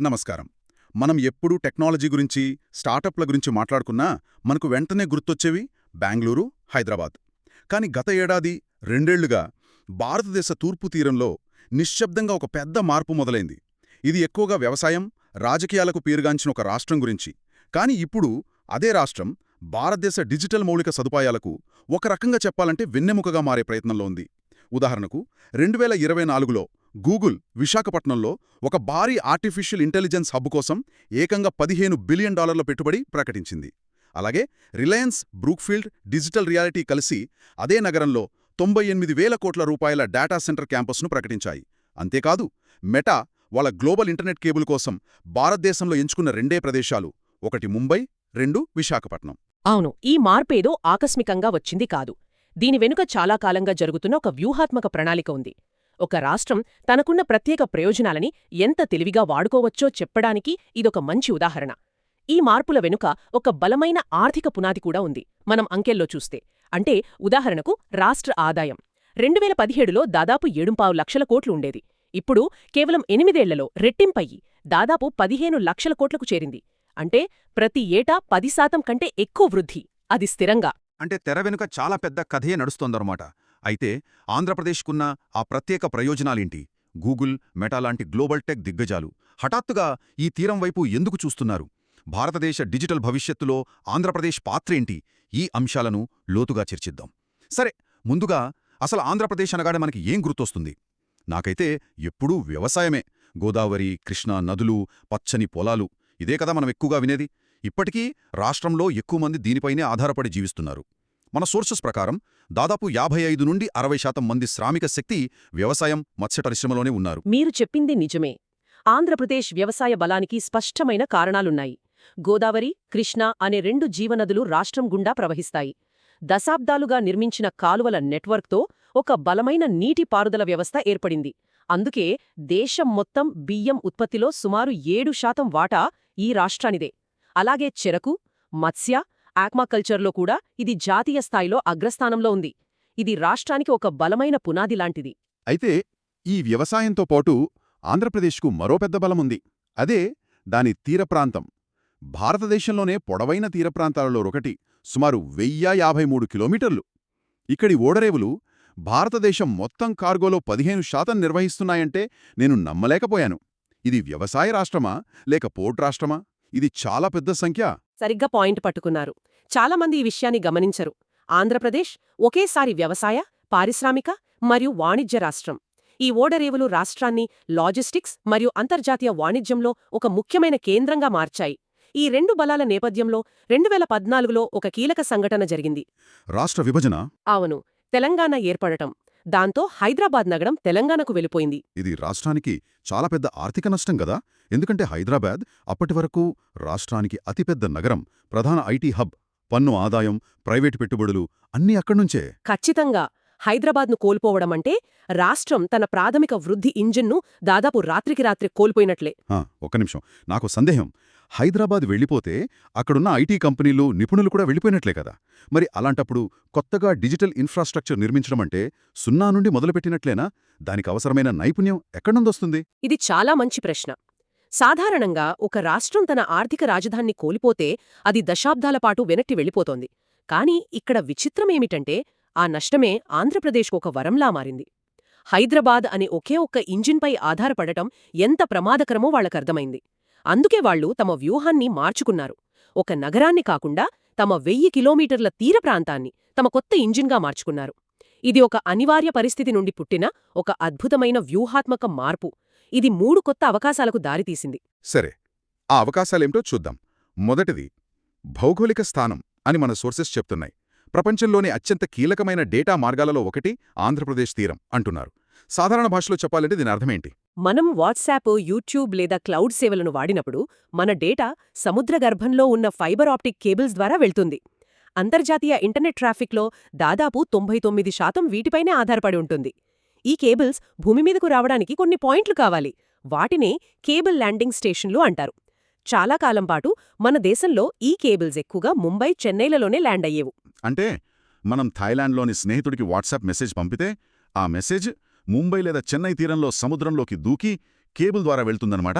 నమస్కారం. మనం ఎప్పుడూ టెక్నాలజీ గురించి స్టార్టప్ల గురించి మాట్లాడుకున్నా మనకు వెంటనే గుర్తొచ్చేవి బెంగళూరు హైదరాబాద్. కానీ గత ఏడాది రెండేళ్ళుగా భారతదేశ తూర్పు తీరంలో నిశ్శబ్దంగా ఒక పెద్ద మార్పు మొదలైంది. ఇది ఎక్కువగా వ్యవసాయం రాజకీయాలకు పేరుగాంచిన ఒక రాష్ట్రం గురించి. కానీ ఇప్పుడు అదే రాష్ట్రం భారతదేశ డిజిటల్ మౌలిక సదుపాయాలకు ఒక రకంగా చెప్పాలంటే వెన్నెముకగా మారే ప్రయత్నంలో ఉంది. ఉదాహరణకు రెండు వేల ఇరవై నాలుగులో గూగుల్ విశాఖపట్నంలో ఒక భారీ ఆర్టిఫిషియల్ ఇంటెలిజెన్స్ హబ్ కోసం ఏకంగా పదిహేను బిలియన్ డాలర్ల పెట్టుబడి ప్రకటించింది. అలాగే రిలయన్స్ బ్రూక్ఫీల్డ్ డిజిటల్ రియాలిటీ కలిసి అదే నగరంలో తొంభై ఎనిమిది వేల కోట్ల రూపాయల డేటా సెంటర్ క్యాంపస్ను ప్రకటించాయి. అంతేకాదు మెటా వాళ్ళ గ్లోబల్ ఇంటర్నెట్ కేబుల్ కోసం భారతదేశంలో ఎంచుకున్న రెండే ప్రదేశాలు ఒకటి ముంబై రెండు విశాఖపట్నం. అవును ఈ మార్పేదో ఆకస్మికంగా వచ్చింది కాదు. దీని వెనుక చాలా కాలంగా జరుగుతున్న ఒక వ్యూహాత్మక ప్రణాళిక ఉంది. ఒక రాష్ట్రం తనకున్న ప్రత్యేక ప్రయోజనాలని ఎంత తెలివిగా వాడుకోవచ్చో చెప్పడానికి ఇదొక మంచి ఉదాహరణ. ఈ మార్పుల వెనుక ఒక బలమైన ఆర్థిక పునాది కూడా ఉంది మనం అంకెల్లో చూస్తే. అంటే ఉదాహరణకు రాష్ట్ర ఆదాయం. రెండు వేల పదిహేడులో దాదాపు ఏడుంపావు లక్షల కోట్లు ఉండేది. ఇప్పుడు కేవలం ఎనిమిదేళ్ళలో రెట్టింపయ్యి దాదాపు పదిహేను లక్షల కోట్లకు చేరింది. అంటే ప్రతి ఏటా పది శాతం కంటే ఎక్కువ వృద్ధి. అది స్థిరంగా. అంటే తెర వెనుక చాలా పెద్ద కథయే నడుస్తోందన్నమాట. అయితే ఆంధ్రప్రదేశ్కున్న ఆ ప్రత్యేక ప్రయోజనాలేంటి? గూగుల్ మెటా లాంటి గ్లోబల్ టెక్ దిగ్గజాలు. హఠాత్తుగా ఈ తీరం వైపు ఎందుకు చూస్తున్నారు? భారతదేశ డిజిటల్ భవిష్యత్తులో ఆంధ్రప్రదేశ్ పాత్రేంటి ఈ అంశాలను లోతుగా చర్చిద్దాం. సరే ముందుగా అసలు ఆంధ్రప్రదేశ్ అనగానే మనకి ఏం గుర్తొస్తుంది? నాకైతే ఎప్పుడూ వ్యవసాయమే. గోదావరి కృష్ణా నదులు పచ్చని పొలాలు ఇదే కదా మనం ఎక్కువగా వినేది. ఇప్పటికీ రాష్ట్రంలో ఎక్కువ మంది దీనిపైనే ఆధారపడి జీవిస్తున్నారు. మన సోర్సెస్ ప్రకారం దాదాపు యాభై ఐదు నుండి అరవై శాతం మంది శ్రామిక శక్తి వ్యవసాయం మత్స్య పరిశ్రమలోనే ఉన్నారు. మీరు చెప్పింది నిజమే. ఆంధ్రప్రదేశ్ వ్యవసాయ బలానికి స్పష్టమైన కారణాలున్నాయి. గోదావరి కృష్ణ అనే రెండు జీవనదులు రాష్ట్రం గుండా ప్రవహిస్తాయి. దశాబ్దాలుగా నిర్మించిన కాలువల నెట్వర్క్తో ఒక బలమైన నీటిపారుదల వ్యవస్థ ఏర్పడింది. అందుకే దేశం మొత్తం బియ్యం ఉత్పత్తిలో సుమారు ఏడు శాతం వాటా ఈ రాష్ట్రానిదే. అలాగే చెరకు మత్స్య ఆక్వాకల్చర్లో కూడా ఇది జాతీయ స్థాయిలో అగ్రస్థానంలో ఉంది. ఇది రాష్ట్రానికి ఒక బలమైన పునాది లాంటిది. అయితే ఈ వ్యవసాయంతో పాటు ఆంధ్రప్రదేశ్కు మరో పెద్ద బలముంది. అదే దాని తీరప్రాంతం భారతదేశంలోనే పొడవైన తీరప్రాంతాలలో ఒకటి సుమారు వెయ్య యాభై మూడు కిలోమీటర్లు. ఇక్కడి ఓడరేవులు భారతదేశం మొత్తం కార్గోలో పదిహేను శాతం నిర్వహిస్తున్నాయంటే నేను నమ్మలేకపోయాను. ఇది వ్యవసాయ రాష్ట్రమా లేక పోర్ట్ రాష్ట్రమా? ఇది చాలా పెద్ద సంఖ్య. సరిగ్గా పాయింట్ పట్టుకున్నారు. చాలామంది ఈ విషయాన్ని గమనించరు. ఆంధ్రప్రదేశ్ ఒకేసారి వ్యవసాయ పారిశ్రామిక మరియు వాణిజ్య రాష్ట్రం. ఈ ఓడరేవులు రాష్ట్రాన్ని లాజిస్టిక్స్ మరియు అంతర్జాతీయ వాణిజ్యంలో ఒక ముఖ్యమైన కేంద్రంగా మార్చాయి. ఈ రెండు బలాల నేపథ్యంలో రెండు వేల పద్నాలుగులో ఒక కీలక సంఘటన జరిగింది. రాష్ట్ర విభజన? అవును. తెలంగాణ ఏర్పడటం. దాంతో హైదరాబాద్ నగరం తెలంగాణకు వెళ్ళిపోయింది. ఇది రాష్ట్రానికి చాలా పెద్ద ఆర్థిక నష్టం కదా? ఎందుకంటే హైదరాబాద్ అప్పటి వరకు రాష్ట్రానికి అతిపెద్ద నగరం ప్రధాన ఐటీ హబ్ పన్ను ఆదాయం ప్రైవేటు పెట్టుబడులు అన్నీ అక్కడ్నుంచే. ఖచ్చితంగా. హైదరాబాద్ను కోల్పోవడమంటే రాష్ట్రం తన ప్రాథమిక వృద్ధి ఇంజిన్ను దాదాపు రాత్రికి రాత్రి కోల్పోయినట్లే. ఒక్క నిమిషం. నాకు సందేహం. హైదరాబాద్ వెళ్ళిపోతే అక్కడున్న ఐటీ కంపెనీలు నిపుణులు కూడా వెళ్ళిపోయినట్లే కదా. మరి అలాంటప్పుడు కొత్తగా డిజిటల్ ఇన్ఫ్రాస్ట్రక్చర్ నిర్మించడమంటే సున్నా నుండి మొదలుపెట్టినట్లేనా? దానికి అవసరమైన నైపుణ్యం ఎక్కడ్నుందొస్తుంది ఇది చాలా మంచి ప్రశ్న. సాధారణంగా ఒక రాష్ట్రం తన ఆర్థిక రాజధాన్ని కోల్పోతే అది దశాబ్దాల పాటు వెనక్కి వెళ్ళిపోతోంది. కానీ ఇక్కడ విచిత్రమేమిటంటే ఆ నష్టమే ఆంధ్రప్రదేశ్కు ఒక వరంలా మారింది. హైదరాబాద్ అనే ఒకే ఒక్క ఇంజిన్పై ఆధారపడటం ఎంత ప్రమాదకరమో వాళ్ళకర్థమైంది అందుకే వాళ్ళు తమ వ్యూహాన్ని మార్చుకున్నారు. ఒక నగరాన్ని కాకుండా తమ వెయ్యి కిలోమీటర్ల తీర ప్రాంతాన్ని తమ కొత్త ఇంజిన్గా మార్చుకున్నారు. ఇది ఒక అనివార్య పరిస్థితి నుండి పుట్టిన ఒక అద్భుతమైన వ్యూహాత్మక మార్పు. ఇది మూడు కొత్త అవకాశాలకు దారితీసింది. సరే ఆ అవకాశాలేమిటో చూద్దాం. మొదటిది భౌగోళిక స్థానం అని మన సోర్సెస్ చెప్తున్నాయి. ప్రపంచంలోని అత్యంత కీలకమైన డేటా మార్గాలలో ఒకటి ఆంధ్రప్రదేశ్ తీరం అంటున్నారు. సాధారణ భాషలో చెప్పాలంటే దీని అర్థమేంటి? మనం వాట్సాప్ యూట్యూబ్ లేదా క్లౌడ్ సేవలను వాడినప్పుడు మన డేటా సముద్ర గర్భంలో ఉన్న ఫైబర్ ఆప్టిక్ కేబుల్స్ ద్వారా వెళ్తుంది. అంతర్జాతీయ ఇంటర్నెట్ ట్రాఫిక్లో దాదాపు తొంభై తొమ్మిది శాతం వీటిపైనే ఆధారపడి ఉంటుంది. ఈ కేబుల్స్ భూమి మీదకు రావడానికి కొన్ని పాయింట్లు కావాలి. వాటినే కేబుల్ ల్యాండింగ్ స్టేషన్లు అంటారు. చాలా కాలం పాటు మన దేశంలో ఈ కేబుల్స్ ఎక్కువగా ముంబై చెన్నైలలోనే ల్యాండ్ అయ్యేవు. అంటే మనం థాయిలాండ్లోని స్నేహితుడికి వాట్సాప్ మెసేజ్ పంపితే ఆ మెసేజ్ ముంబై లేదా చెన్నై తీరంలో సముద్రంలోకి దూకి కేబుల్ ద్వారా వెళ్తుందన్నమాట.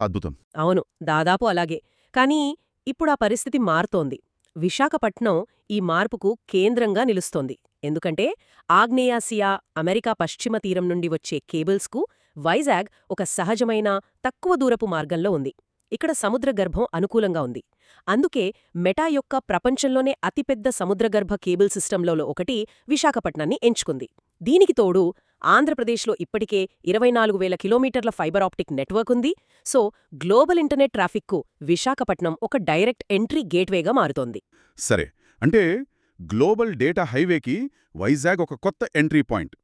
అద్భుతం. అవును దాదాపు అలాగే. కానీ ఇప్పుడు ఆ పరిస్థితి మారుతోంది. విశాఖపట్నం ఈ మార్పుకు కేంద్రంగా నిలుస్తోంది. ఎందుకంటే ఆగ్నేయాసియా అమెరికా పశ్చిమ తీరం నుండి వచ్చే కేబుల్స్కు వైజాగ్ ఒక సహజమైన తక్కువ దూరపు మార్గంలో ఉంది. ఇక్కడ సముద్రగర్భం అనుకూలంగా ఉంది. అందుకే మెటా యొక్క ప్రపంచంలోనే అతిపెద్ద సముద్రగర్భ కేబుల్ సిస్టంలలో ఒకటి విశాఖపట్నాన్ని ఎంచుకుంది. దీనికి తోడు ఆంధ్రప్రదేశ్లో ఇప్పటికే ఇరవై నాలుగు వేల కిలోమీటర్ల ఫైబర్ ఆప్టిక్ నెట్వర్క్ ఉంది. సో గ్లోబల్ ఇంటర్నెట్ ట్రాఫిక్కు విశాఖపట్నం ఒక డైరెక్ట్ ఎంట్రీ గేట్వేగా మారుతోంది. సరే అంటే గ్లోబల్ డేటా హైవేకి వైజాగ్ ఒక కొత్త ఎంట్రీ పాయింట్.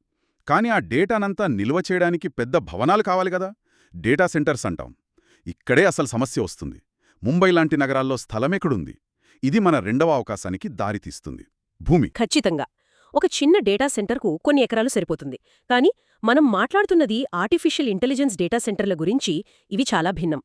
కానీ ఆ డేటానంతా నిల్వ చేయడానికి పెద్ద భవనాలు కావాలి కదా? డేటా సెంటర్స్ అంటాం. ఇక్కడే అసలు సమస్య వస్తుంది. ముంబై లాంటి నగరాల్లో స్థలమెక్కడుంది ఇది మన రెండవ అవకాశానికి దారితీస్తుంది. భూమి. ఖచ్చితంగా. ఒక చిన్న డేటా సెంటర్కు కొన్ని ఎకరాలు సరిపోతుంది. కానీ మనం మాట్లాడుతున్నది ఆర్టిఫిషియల్ ఇంటెలిజెన్స్ డేటా సెంటర్ల గురించి ఇవి చాలా భిన్నం.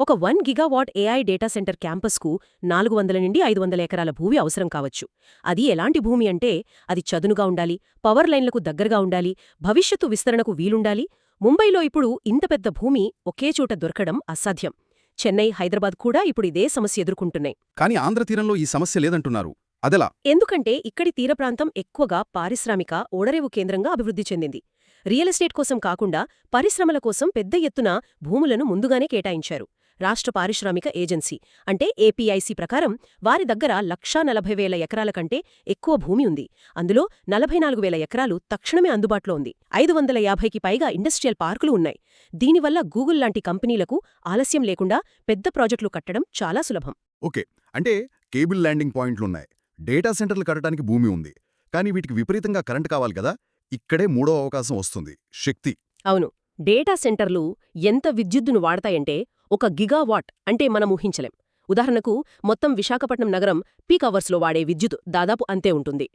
ఒక one gigawatt AI data centre క్యాంపస్కు నాలుగు వందల నుండి ఐదు వందల ఎకరాల భూమి అవసరం కావచ్చు. అది ఎలాంటి భూమి అంటే అది చదునుగా ఉండాలి పవర్ లైన్లకు దగ్గరగా ఉండాలి భవిష్యత్తు విస్తరణకు వీలుండాలి. ముంబైలో ఇప్పుడు ఇంత పెద్ద భూమి ఒకే చోట దొరకడం అసాధ్యం. చెన్నై హైదరాబాద్ కూడా ఇప్పుడు ఇదే సమస్య ఎదుర్కొంటున్నాయి. కానీ ఆంధ్ర తీరంలో ఈ సమస్య లేదంటున్నారు. అదెలా? ఎందుకంటే ఇక్కడి తీర ప్రాంతం ఎక్కువగా పారిశ్రామిక ఓడరేవు కేంద్రంగా అభివృద్ధి చెందింది. రియల్ ఎస్టేట్ కోసం కాకుండా పరిశ్రమల కోసం పెద్ద ఎత్తున భూములను ముందుగానే కేటాయించారు. రాష్ట్ర పారిశ్రామిక ఏజెన్సీ అంటే ఏపీఐసి ప్రకారం వారి దగ్గర లక్షా నలభై వేల ఎకరాల కంటే ఎక్కువ భూమి ఉంది. అందులో నలభై నాలుగు వేల ఎకరాలు తక్షణమే అందుబాటులో ఉంది. ఐదు వందల యాభైకి పైగా ఇండస్ట్రియల్ పార్కులు ఉన్నాయి. దీనివల్ల గూగుల్ లాంటి కంపెనీలకు ఆలస్యం లేకుండా పెద్ద ప్రాజెక్టులు కట్టడం చాలా సులభం. ఓకే. అంటే కేబుల్ ల్యాండింగ్ పాయింట్లున్నాయి. డేటా సెంటర్లు కట్టడానికి భూమి ఉంది. కానీ వీటికి విపరీతంగా కరెంట్ కావాలి కదా ఇక్కడే మూడో అవకాశం వస్తుంది శక్తి. అవును. డేటా సెంటర్లు ఎంత విద్యుత్తును వాడతాయంటే ఒక గిగావాట్ అంటే మనం ఊహించలేం. ఉదాహరణకు మొత్తం విశాఖపట్నం నగరం పీక్ అవర్స్లో వాడే విద్యుత్ దాదాపు అంతే ఉంటుంది.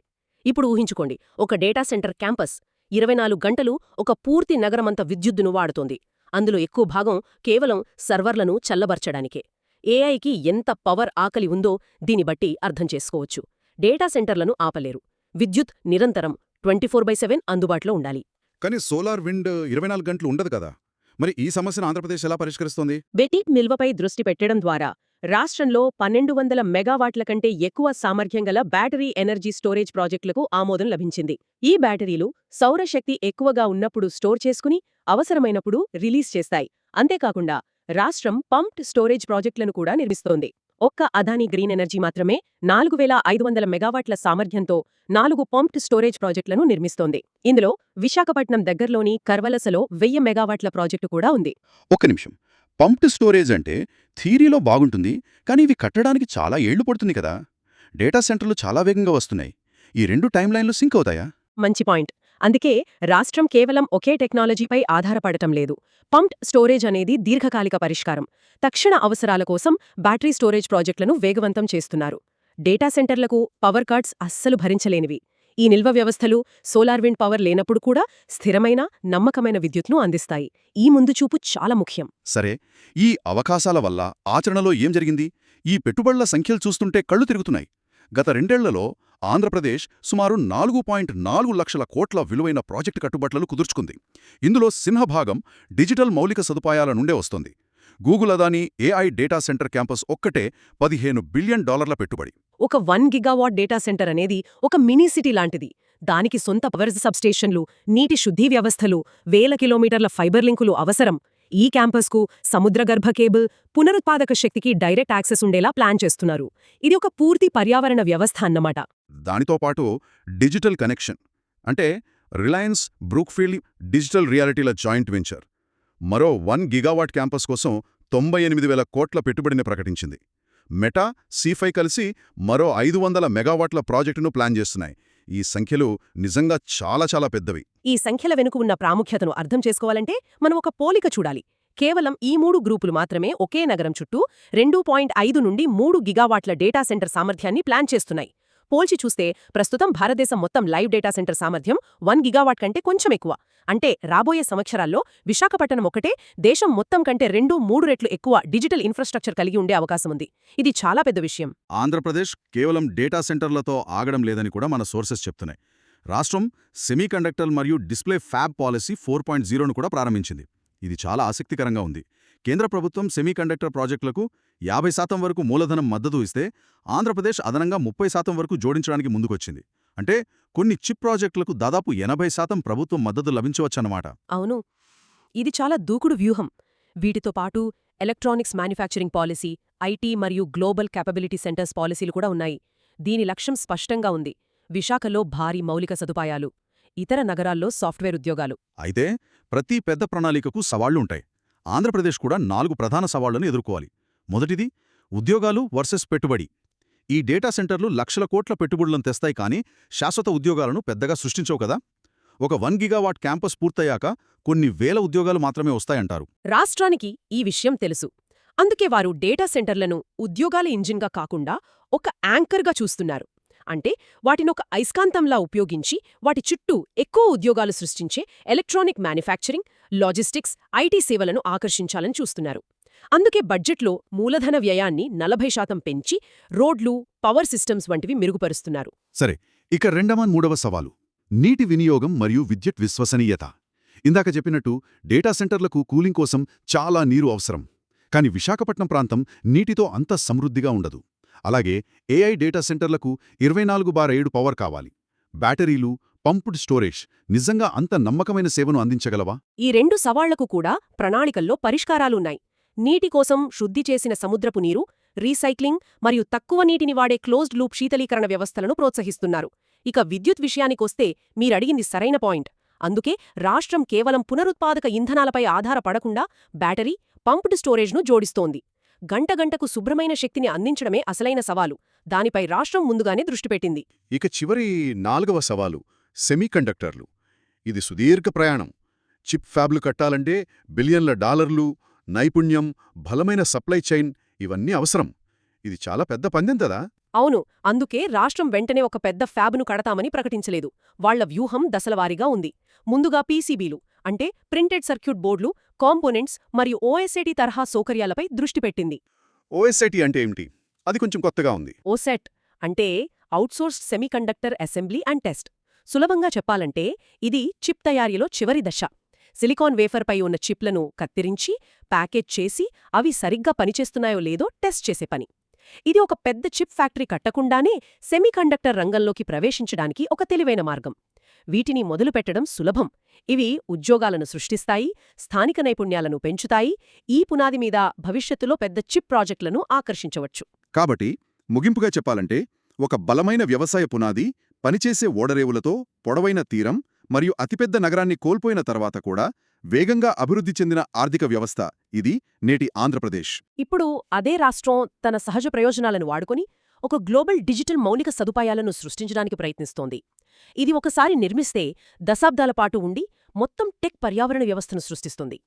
ఇప్పుడు ఊహించుకోండి ఒక డేటా సెంటర్ క్యాంపస్ ఇరవై నాలుగు గంటలు ఒక పూర్తి నగరమంత విద్యుత్తును వాడుతోంది. అందులో ఎక్కువ భాగం కేవలం సర్వర్లను చల్లబర్చడానికే. ఏఐకి ఎంత పవర్ ఆకలి ఉందో దీని బట్టి అర్థం చేసుకోవచ్చు. డేటా సెంటర్లను ఆపలేరు. విద్యుత్ నిరంతరం ట్వంటీ ఫోర్ బై సెవెన్ అందుబాటులో ఉండాలి. కానీ సోలార్ విండ్ ఇరవై నాలుగు గంటలు ఉండదు కదా? మరి ఈ సమస్యను ఆంధ్రప్రదేశ్ ఎలా పరిష్కరిస్తోంది? బెటీ నిల్వపై దృష్టి పెట్టడం ద్వారా రాష్ట్రంలో పన్నెండు వందల మెగావాట్ల కంటే ఎక్కువ సామర్థ్యం గల బ్యాటరీ ఎనర్జీ స్టోరేజ్ ప్రాజెక్టులకు ఆమోదం లభించింది. ఈ బ్యాటరీలు సౌరశక్తి ఎక్కువగా ఉన్నప్పుడు స్టోర్ చేసుకుని అవసరమైనప్పుడు రిలీజ్ చేస్తాయి. అంతేకాకుండా రాష్ట్రం పంప్డ్ స్టోరేజ్ ప్రాజెక్టులను కూడా నిర్మిస్తోంది. ఒక్క అదానీ గ్రీన్ ఎనర్జీ మాత్రమే నాలుగు వేల ఐదు వందల మెగావాట్ల సామర్థ్యంతో నాలుగు పంప్డ్ స్టోరేజ్ ప్రాజెక్టులను నిర్మిస్తోంది. ఇందులో విశాఖపట్నం దగ్గర్లోని కర్వలసలో వెయ్యి మెగావాట్ల ప్రాజెక్టు కూడా ఉంది. ఒక్క నిమిషం. పంప్డ్ స్టోరేజ్ అంటే థీరీలో బాగుంటుంది కానీ ఇవి కట్టడానికి చాలా ఏళ్ళు పడుతుంది కదా. డేటా సెంటర్లు చాలా వేగంగా వస్తున్నాయి. ఈ రెండు టైంలైన్లు సింక్ అవుతాయా? మంచి పాయింట్. అందుకే రాష్ట్రం కేవలం ఒకే టెక్నాలజీపై ఆధారపడటం లేదు. పంప్డ్ స్టోరేజ్ అనేది దీర్ఘకాలిక పరిష్కారం. తక్షణ అవసరాల కోసం బ్యాటరీ స్టోరేజ్ ప్రాజెక్టులను వేగవంతం చేస్తున్నారు. డేటా సెంటర్లకు పవర్ కార్డ్స్ అస్సలు భరించలేనివి. ఈ నిల్వ వ్యవస్థలు సోలార్ విండ్ పవర్ లేనప్పుడు కూడా స్థిరమైన నమ్మకమైన విద్యుత్ను అందిస్తాయి. ఈ ముందుచూపు చాలా ముఖ్యం. సరే ఈ అవకాశాల వల్ల ఆచరణలో ఏం జరిగింది? ఈ పెట్టుబడుల సంఖ్యలు చూస్తుంటే కళ్ళు తిరుగుతున్నాయి. గత రెండేళ్ళలో ఆంధ్రప్రదేశ్ సుమారు నాలుగు పాయింట్ నాలుగు లక్షల కోట్ల విలువైన ప్రాజెక్టు కట్టుబట్లను కుదుర్చుకుంది. ఇందులో సింహభాగం డిజిటల్ మౌలిక సదుపాయాల నుండే వస్తోంది. Google Adani AI data centre campus ఒక్కటే పదిహేను బిలియన్ డాలర్ల పెట్టుబడి. ఒక వన్ గిగావాట్ డేటా సెంటర్ అనేది ఒక మినీ సిటీ లాంటిది. దానికి సొంత పవర్ సబ్స్టేషన్లు నీటి శుద్ధి వ్యవస్థలు వేల కిలోమీటర్ల ఫైబర్ లింకులు అవసరం. ఈ క్యాంపస్కు సముద్రగర్భ కేబుల్ పునరుత్పాదక శక్తికి డైరెక్ట్ యాక్సెస్ ఉండేలా ప్లాన్ చేస్తున్నారు. ఇది ఒక పూర్తి పర్యావరణ వ్యవస్థ అన్నమాట. దానితో పాటు డిజిటల్ కనెక్షన్ అంటే రిలయన్స్ బ్రూక్ఫీల్డ్ డిజిటల్ రియాలిటీల జాయింట్ వెంచర్. మరో వన్ గిగావాట్ క్యాంపస్ కోసం తొంభై ఎనిమిది వేల కోట్ల పెట్టుబడిని ప్రకటించింది. మెటా సీఫై కలిసి మరో ఐదు వందల మెగావాట్ల ప్రాజెక్టును ప్లాన్ చేస్తున్నాయి. ఈ సంఖ్యలు నిజంగా చాలా చాలా పెద్దవి. ఈ సంఖ్యల వెనుక ఉన్న ప్రాముఖ్యతను అర్థం చేసుకోవాలంటే మనం ఒక పోలిక చూడాలి. కేవలం ఈ మూడు గ్రూపులు మాత్రమే ఒకే నగరం చుట్టూ రెండు పాయింట్ ఐదు నుండి మూడు గిగావాట్ల డేటా సెంటర్ సామర్థ్యాన్ని ప్లాన్ చేస్తున్నాయి. పోల్చి చూస్తే ప్రస్తుతం భారతదేశం మొత్తం లైవ్ డేటా సెంటర్ సామర్థ్యం వన్ గిగావాట్ కంటే కొంచెం ఎక్కువ. అంటే రాబోయే సంవత్సరాల్లో విశాఖపట్నం ఒకటే దేశం మొత్తం కంటే రెండు మూడు రెట్లు ఎక్కువ డిజిటల్ ఇన్ఫ్రాస్ట్రక్చర్ కలిగి ఉండే అవకాశం ఉంది. ఇది చాలా పెద్ద విషయం. ఆంధ్రప్రదేశ్ కేవలం డేటా సెంటర్లతో ఆగడం లేదని కూడా మన సోర్సెస్ చెప్తున్నాయి. రాష్ట్రం సెమీకండక్టర్ మరియు display fab policy four point జీరోను కూడా ప్రారంభించింది. ఇది చాలా ఆసక్తికరంగా ఉంది. కేంద్ర ప్రభుత్వం సెమీకండక్టర్ ప్రాజెక్టులకు యాభై శాతం వరకు మూలధనం మద్దతు ఇస్తే ఆంధ్రప్రదేశ్ అదనంగా ముప్పై శాతం వరకు జోడించడానికి ముందుకొచ్చింది. అంటే కొన్ని చిప్ ప్రాజెక్టులకు దాదాపు ఎనభై శాతం ప్రభుత్వం మద్దతు లభించవచ్చన్నమాట. అవును. ఇది చాలా దూకుడు వ్యూహం. వీటితో పాటు ఎలక్ట్రానిక్స్ మ్యానుఫ్యాక్చరింగ్ పాలసీ ఐటీ మరియు గ్లోబల్ క్యాపబిలిటీ సెంటర్స్ పాలసీలు కూడా ఉన్నాయి. దీని లక్ష్యం స్పష్టంగా ఉంది. విశాఖలో భారీ మౌలిక సదుపాయాలు ఇతర నగరాల్లో సాఫ్ట్వేర్ ఉద్యోగాలు. అయితే ప్రతి పెద్ద ప్రణాళికకు సవాళ్ళుంటాయి ఆంధ్రప్రదేశ్ కూడా నాలుగు ప్రధాన సవాళ్ళను ఎదుర్కోవాలి. మొదటిది ఉద్యోగాలు వర్సెస్ పెట్టుబడి. ఈ డేటా సెంటర్లు లక్షల కోట్ల పెట్టుబడులను తెస్తాయి కానీ శాశ్వత ఉద్యోగాలను పెద్దగా సృష్టించవు కదా. ఒక వన్ గిగావాట్ క్యాంపస్ పూర్తయ్యాక కొన్ని వేల ఉద్యోగాలు మాత్రమే వస్తాయంటారు. రాష్ట్రానికి ఈ విషయం తెలుసు. అందుకే వారు డేటా సెంటర్లను ఉద్యోగాల ఇంజిన్గా కాకుండా ఒక యాంకర్గా చూస్తున్నారు. అంటే వాటినొక అయస్కాంతంలా ఉపయోగించి వాటి చుట్టూ ఎక్కువ ఉద్యోగాలు సృష్టించే ఎలక్ట్రానిక్ మ్యానుఫ్యాక్చరింగ్ లాజిస్టిక్స్ ఐటీ సేవలను ఆకర్షించాలని చూస్తున్నారు. అందుకే బడ్జెట్లో మూలధన వ్యయాన్ని నలభై శాతం పెంచి రోడ్లు పవర్ సిస్టమ్స్ వంటివి మెరుగుపరుస్తున్నారు. సరే ఇక రెండవ మూడవ సవాలు. నీటి వినియోగం మరియు విద్యుత్ విశ్వసనీయత. ఇందాక చెప్పినట్టు డేటా సెంటర్లకు కూలింగ్ కోసం చాలా నీరు అవసరం. కాని విశాఖపట్నం ప్రాంతం నీటితో అంత సమృద్ధిగా ఉండదు. అలాగే ఏఐ డేటా సెంటర్లకు ఇరవై నాలుగు బార్ ఏడు పవర్ కావాలి. బ్యాటరీలు పంప్డ్ స్టోరేజ్ నిజంగా అంత నమ్మకమైన సేవను అందించగలవా? ఈ రెండు సవాళ్ళకు కూడా ప్రణాళికల్లో పరిష్కారాలున్నాయి. నీటి కోసం శుద్ధి చేసిన సముద్రపు నీరు రీసైక్లింగ్ మరియు తక్కువ నీటిని వాడే క్లోజ్డ్ లూప్ శీతలీకరణ వ్యవస్థలను ప్రోత్సహిస్తున్నారు. ఇక విద్యుత్ విషయానికొస్తే మీరడిగింది సరైన పాయింట్. అందుకే రాష్ట్రం కేవలం పునరుత్పాదక ఇంధనాలపై ఆధారపడకుండా బ్యాటరీ పంప్డ్ స్టోరేజ్ను జోడిస్తోంది. గంటగంటకు శుభ్రమైన శక్తిని అందించడమే అసలైన సవాలు. దానిపై రాష్ట్రం ముందుగానే దృష్టిపెట్టింది ఇక చివరి నాలుగవ సవాలు సెమీకండక్టర్లు. ఇది సుదీర్ఘ ప్రయాణం. చిప్ ఫ్యాబ్లు కట్టాలంటే బిలియన్ల డాలర్లు నైపుణ్యం బలమైన సప్లై చైన్ ఇవన్నీ అవసరం. ఇది చాలా పెద్ద పందెం కదా? అవును అందుకే రాష్ట్రం వెంటనే ఒక పెద్ద ఫ్యాబ్ను కడతామని ప్రకటించలేదు. వాళ్ళ వ్యూహం దశలవారీగా ఉంది. ముందుగా పీసీబీలు అంటే ప్రింటెడ్ సర్క్యూట్ బోర్డులు కాంపోనెంట్స్ మరియు ఓఎస్ఏటీ తరహా సౌకర్యాలపై దృష్టి పెట్టింది. ఓఎస్ఐటి అంటే ఏమిటి? అది కొంచెం కొత్తగా ఉంది. ఓసెట్ అంటే outsourced semiconductor assembly and test. సులభంగా చెప్పాలంటే ఇది చిప్ తయారీలో చివరి దశ. సిలికాన్ వేఫర్పై ఉన్న చిప్లను కత్తిరించి ప్యాకేజ్ చేసి అవి సరిగ్గా పనిచేస్తున్నాయో లేదో టెస్ట్ చేసే పని. ఇది ఒక పెద్ద చిప్ ఫ్యాక్టరీ కట్టకుండానే సెమీకండక్టర్ రంగంలోకి ప్రవేశించడానికి ఒక తెలివైన మార్గం. వీటిని మొదలుపెట్టడం సులభం. ఇవి ఉద్యోగాలను సృష్టిస్తాయి స్థానిక నైపుణ్యాలను పెంచుతాయి ఈ పునాది మీద భవిష్యత్తులో పెద్ద చిప్ ప్రాజెక్టులను ఆకర్షించవచ్చు. కాబట్టి ముగింపుగా చెప్పాలంటే ఒక బలమైన వ్యవసాయ పునాది పనిచేసే ఓడరేవులతో పొడవైన తీరం మరియు అతిపెద్ద నగరాన్ని కోల్పోయిన తర్వాత కూడా వేగంగా అభివృద్ధి చెందిన ఆర్థిక వ్యవస్థ. ఇది నేటి ఆంధ్రప్రదేశ్. ఇప్పుడు అదే రాష్ట్రం తన సహజ ప్రయోజనాలను వాడుకొని ఒక గ్లోబల్ డిజిటల్ మౌలిక సదుపాయాలను సృష్టించడానికి ప్రయత్నిస్తోంది. ఇది ఒకసారి నిర్మిస్తే దశాబ్దాల పాటు ఉండి మొత్తం టెక్ పర్యావరణ వ్యవస్థను సృష్టిస్తుంది.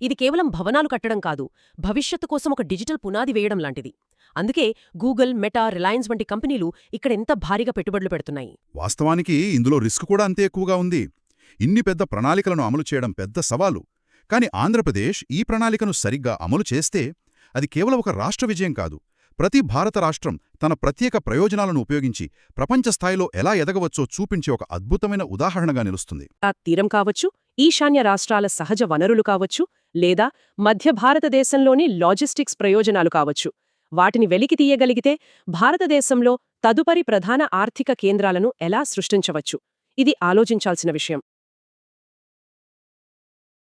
ఇది కేవలం భవనాలు కట్టడం కాదు భవిష్యత్తు కోసం ఒక డిజిటల్ పునాది వేయడం లాంటిది. అందుకే గూగుల్ మెటా రిలయన్స్ వంటి కంపెనీలు ఇక్కడ ఎంత భారీగా పెట్టుబడులు పెడుతున్నాయి. వాస్తవానికి ఇందులో రిస్క్ కూడా అంతే ఎక్కువగా ఉంది. ఇన్ని పెద్ద ప్రణాళికలను అమలు చేయడం పెద్ద సవాలు. కాని ఆంధ్రప్రదేశ్ ఈ ప్రణాళికను సరిగ్గా అమలు చేస్తే అది కేవలం ఒక రాష్ట్ర విజయం కాదు. ప్రతి భారత రాష్ట్రం తన ప్రత్యేక ప్రయోజనాలను ఉపయోగించి ప్రపంచ స్థాయిలో ఎలా ఎదగవచ్చో చూపించే ఒక అద్భుతమైన ఉదాహరణగా నిలుస్తుంది. ఆ తీరం కావచ్చు ఈశాన్య రాష్ట్రాల సహజ వనరులు కావచ్చు లేదా మధ్య భారతదేశంలోని లాజిస్టిక్స్ ప్రయోజనాలు కావచ్చు. వాటిని వెలికి తీయగలిగితే భారతదేశంలో తదుపరి ప్రధాన ఆర్థిక కేంద్రాలను ఎలా సృష్టించవచ్చు? ఇది ఆలోచించాల్సిన విషయం.